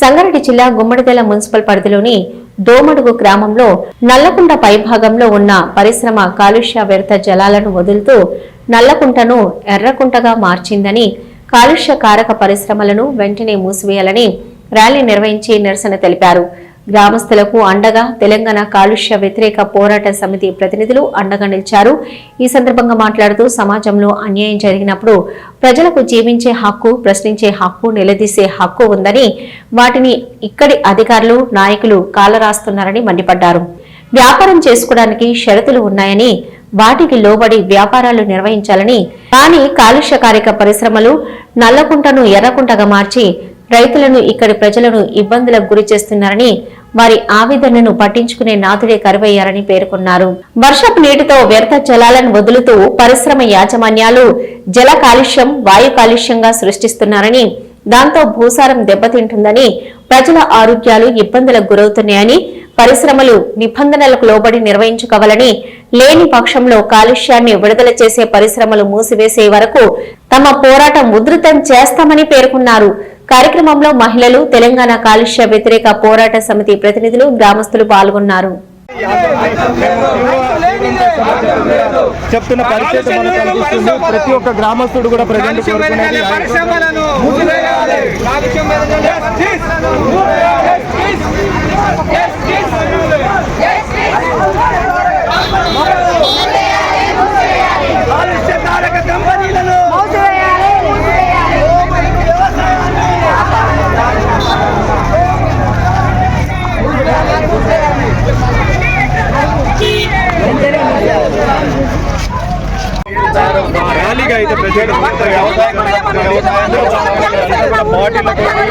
సంగారెడ్డి జిల్లా గుమ్మడిదెల మున్సిపల్ పరిధిలోని దోమడుగు గ్రామంలో నల్లకుంట పైభాగంలో ఉన్న పరిశ్రమ కాలుష్య వ్యర్థ జలాలను వదులుతూ నల్లకుంటను ఎర్రకుంటగా మార్చిందని కాలుష్య కారక పరిశ్రమలను వెంటనే మూసివేయాలని ర్యాలీ నిర్వహించి నిరసన తెలిపారు. గ్రామస్తులకు అండగా తెలంగాణ కాలుష్య వ్యతిరేక పోరాట సమితి ప్రతినిధులు అండగా నిలిచారు. ఈ సందర్భంగా మాట్లాడుతూ సమాజంలో అన్యాయం జరిగినప్పుడు ప్రజలకు జీవించే హక్కు ప్రశ్నించే హక్కు నిలదీసే హక్కు ఉందని వాటిని ఇక్కడి అధికారులు నాయకులు కాలరాస్తున్నారని మండిపడ్డారు. వ్యాపారం చేసుకోవడానికి షరతులు ఉన్నాయని వాటికి లోబడి వ్యాపారాలు నిర్వహించాలని కానీ కాలుష్యకారిక పరిశ్రమలు నల్లకుంటను ఎర్రకుంటగా మార్చి రైతులను ఇక్కడి ప్రజలను ఇబ్బందులకు గురి చేస్తున్నారని వారి ఆవేదనను పట్టించుకునే నాథుడే కరువయ్యారని పేర్కొన్నారు. వర్షపు నీటితో వ్యర్థ జలాలను వదులుతూ పరిశ్రమ యాజమాన్యాలు జల కాలుష్యం వాయు కాలుష్యంగా సృష్టిస్తున్నారని దాంతో భూసారం దెబ్బతింటుందని ప్రజల ఆరోగ్యాలు ఇబ్బందులకు గురవుతున్నాయని పరిశ్రమలు నిబంధనలకు లోబడి నిర్వహించుకోవాలని లేని పక్షంలో కాలుష్యాన్ని విడుదల చేసే పరిశ్రమలు మూసివేసే వరకు తమ పోరాటం ఉధృతం చేస్తామని పేర్కొన్నారు. కార్యక్రమంలో మహిళలు తెలంగాణ కాలుష్య వ్యతిరేక పోరాట సమితి ప్రతినిధులు గ్రామస్తులు పాల్గొన్నారు. చెప్తున్న పరిస్థితి మనకు కనిపిస్తుంది. ప్రతి ఒక్క గ్రామస్తుడు కూడా ప్రజెంట్ కోరుకునేది పరిశ్రమలను మూసివేయాలి కాలుష్యం మీద కాలుష్యకారక కంపెనీలను ర్యాలీగా అయితే ప్రజెంట్ మొత్తం వ్యవసాయం బాటిళ్ళతో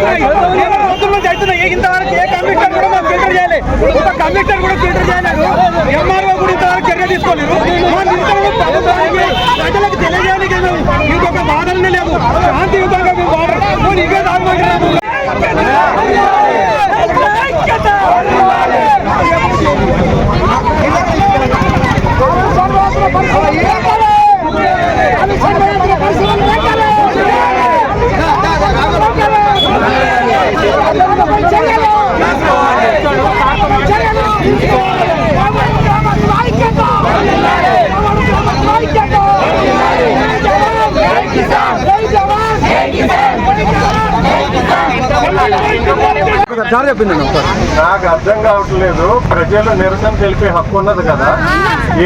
చెప్పండి చెప్పండి చెప్పండి ఇంతవరకు ఏ కమిషనర్ కూడా మాకు ఫిల్టర్ చేయాలి. ఒక కమిషనర్ కూడా ఫిల్టర్ చేయలేదు ఎంఆర్ఓ కూడా ఇంతవరకు సార్ చెప్పింది సార్ నాకు అర్థం కావట్లేదు. ప్రజలు నిరసన తెలిపే హక్కు ఉన్నది కదా.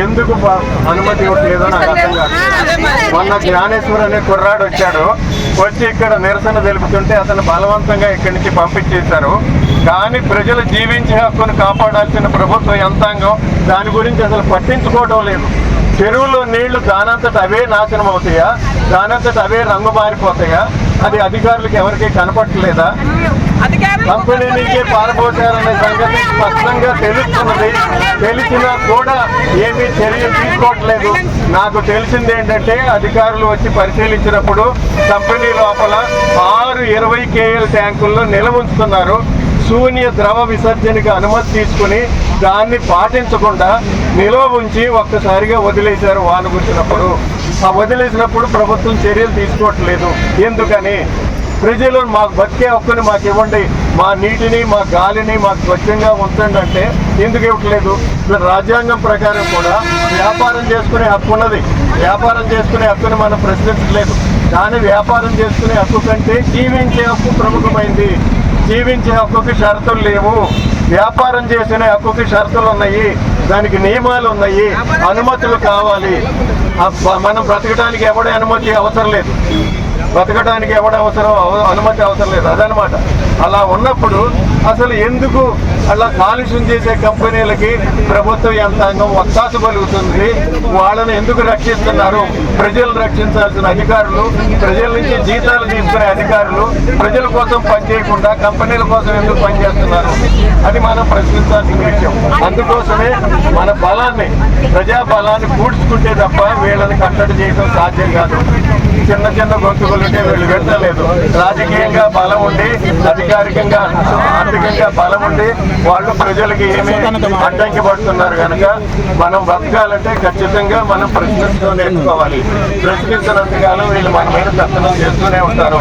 ఎందుకు అనుమతి ఇవ్వట్లేదో నాకు అర్థం కావట్లేదు. మొన్న జ్ఞానేశ్వర్ అనే కుర్రాడు వచ్చాడు. వచ్చి ఇక్కడ నిరసన తెలుపుతుంటే అతను బలవంతంగా ఇక్కడి నుంచి పంపించేశారు. కానీ ప్రజలు జీవించే హక్కును కాపాడాల్సిన ప్రభుత్వ యంత్రాంగం దాని గురించి అసలు పట్టించుకోవడం లేదు. చెరువులో నీళ్ళు దానంతట అవే నాశనం అవుతాయా? దానంతట అవే రంగు మారిపోతాయా? అది అధికారులకు ఎవరికి కనపట్టలేదా కంపెనీ నుంచే పారబోసారనే సంగతి స్పష్టంగా తెలుస్తున్నది. తెలిసినా కూడా ఏమీ చర్యలు తీసుకోవట్లేదు. నాకు తెలిసింది ఏంటంటే అధికారులు వచ్చి పరిశీలించినప్పుడు కంపెనీ లోపల ఆరు ఇరవై కేఎల్ ట్యాంకుల్లో నిల్వ ఉంచుతున్నారు శూన్య ద్రవ విసర్జనకి అనుమతి తీసుకుని దాన్ని పాటించకుండా నిల్వ ఉంచి ఒక్కసారిగా వదిలేశారు వాన గుర్చినప్పుడు ఆ వదిలేసినప్పుడు ప్రభుత్వం చర్యలు తీసుకోవట్లేదు. ఎందుకని? ప్రజలు మాకు బతికే హక్కుని మాకు ఇవ్వండి. మా నీటిని మా గాలిని మాకు స్వచ్ఛంగా ఉంచండి అంటే ఎందుకు ఇవ్వట్లేదు? రాజ్యాంగం ప్రకారం కూడా వ్యాపారం చేసుకునే హక్కు ఉన్నది. వ్యాపారం చేసుకునే హక్కుని మనం ప్రశ్నించట్లేదు. కానీ వ్యాపారం చేసుకునే హక్కు కంటే జీవించే హక్కు ప్రముఖమైంది. జీవించే హక్కుకి షరతులు లేవు. వ్యాపారం చేసిన హక్కుకి షరతులు ఉన్నాయి. దానికి నియమాలు ఉన్నాయి. అనుమతులు కావాలి. మనం బ్రతకడానికి ఎవడే అనుమతి అవసరం లేదు. బ్రతకడానికి ఎవడ అవసరం? అవ- అనుమతి అవసరం లేదు. అదనమాట అలా ఉన్నప్పుడు అసలు ఎందుకు అలా కాలుష్యం చేసే కంపెనీలకి ప్రభుత్వ యంత్రాంగం ఒత్తాసు పలుకుతుంది? వాళ్ళని ఎందుకు రక్షిస్తున్నారు? ప్రజలు రక్షించాల్సిన అధికారులు ప్రజల నుంచి జీతాలు తీసుకునే అధికారులు ప్రజల కోసం పనిచేయకుండా కంపెనీల కోసం ఎందుకు పనిచేస్తున్నారు అది మనం ప్రశ్నించాల్సిన విషయం. అందుకోసమే మన బలాన్ని ప్రజా బలాన్ని పూడ్చుకుంటే తప్ప వీళ్ళని కట్టడి చేయడం సాధ్యం కాదు. చిన్న చిన్న గొంతుకులు ఉంటే వీళ్ళు పెట్టలేదు రాజకీయంగా బలం ఉండి అధికారికంగా ఆర్థికంగా బలం ఉండి వాళ్ళు ప్రజలకి ఏమీ అడ్డంకి పడుతున్నారు కనుక మనం బతకాలంటే ఖచ్చితంగా మనం ప్రశ్నిస్తూ నేర్చుకోవాలి. ప్రశ్నించినంతకాలం వీళ్ళు మన మీద దర్శనం చేస్తూనే ఉంటారు.